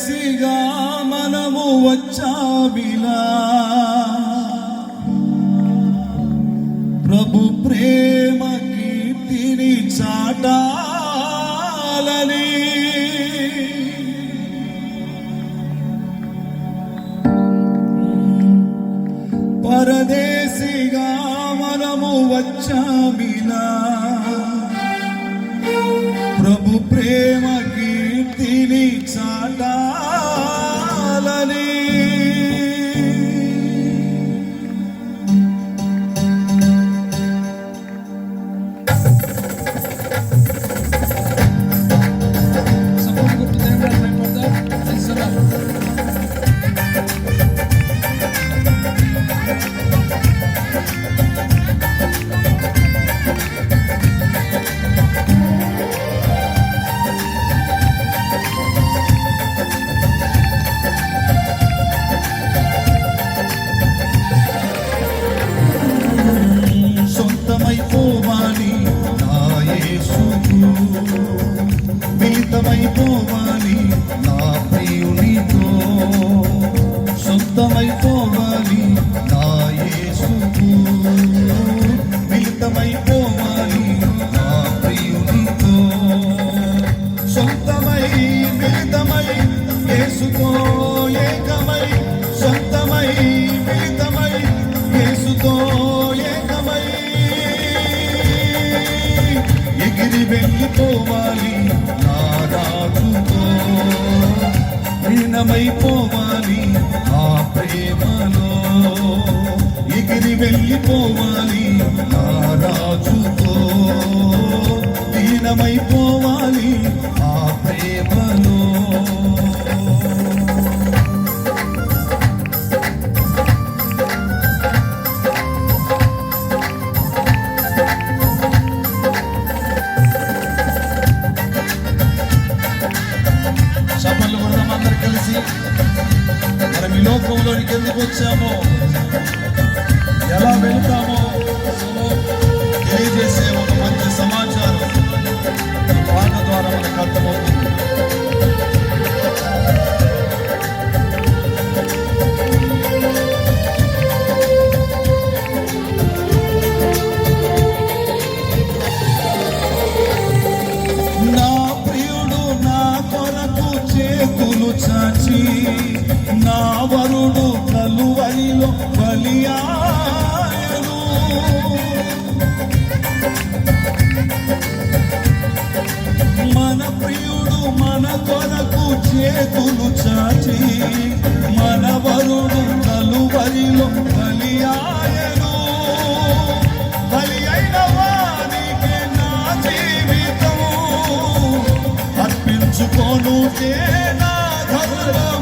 కలిసిగా మనము వచ్చామిలా. ప్రభు ప్రేమ కీర్తిని చాటాలని. పరదేశిగా మనము వచ్చామిలా. ప్రభు ప్రేమ సొంతమైపోవాలి నా యేసుకు మిళితమైపోవాలి. నా ప్రియునితో. సొంతమై మిళితమై యేసుతో ఏకమై సొంతమై మిళితమై యేసుతో ఏకమై. ఎగిరి వెళ్ళిపోవాలి నా రాజుతో. లీనమైపోవాలి వెళ్ళిపోవాలి. నా రాజుతో దీనమైపో Ele. చేతులు చాచి మన వరుడు కలువరిలో బలియాయను బలి అయిన వారికి నా జీవితము. అర్పించుకోను నా ధర్మము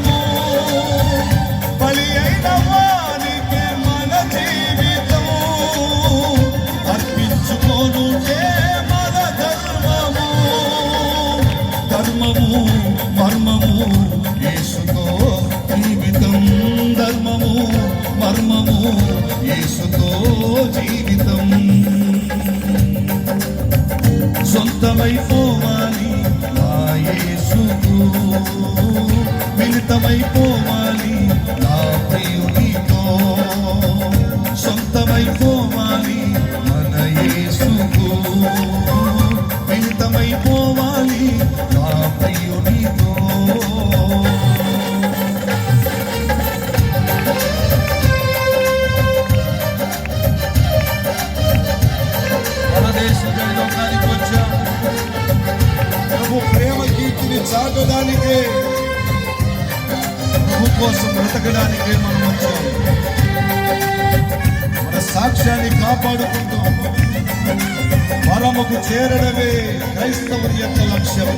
మిలితమైపోవాలి నా యేసుకు మిళితమైపోవాలి. నా ప్రియునితో సొంతమైపోవాలి. కోసం బ్రతకడానికే మనం వచ్చాం. మన సాక్ష్యాన్ని కాపాడుకుంటూ పరముకు చేరడమే క్రైస్తవుని యొక్క లక్ష్యం.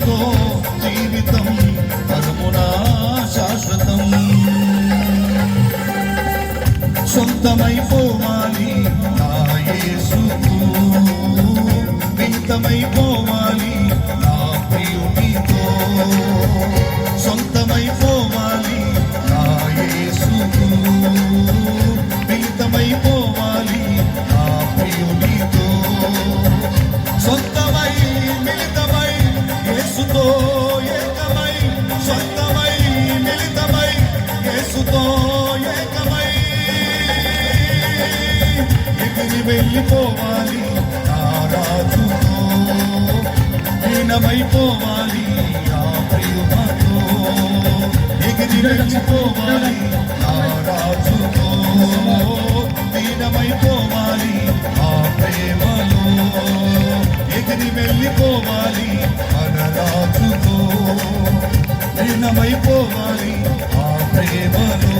todo వెళ్ళిపోవాలి. ఆ రాజుతో ఆ ప్రేమతో ఎగిరి వెళ్ళిపోవాలి ఆ రాజుతో ఆ ప్రేమలో ఎగిరి వెళ్ళిపోవాలి. మన రాజుతో హీనమైపోవాలి ఆ ప్రేమలో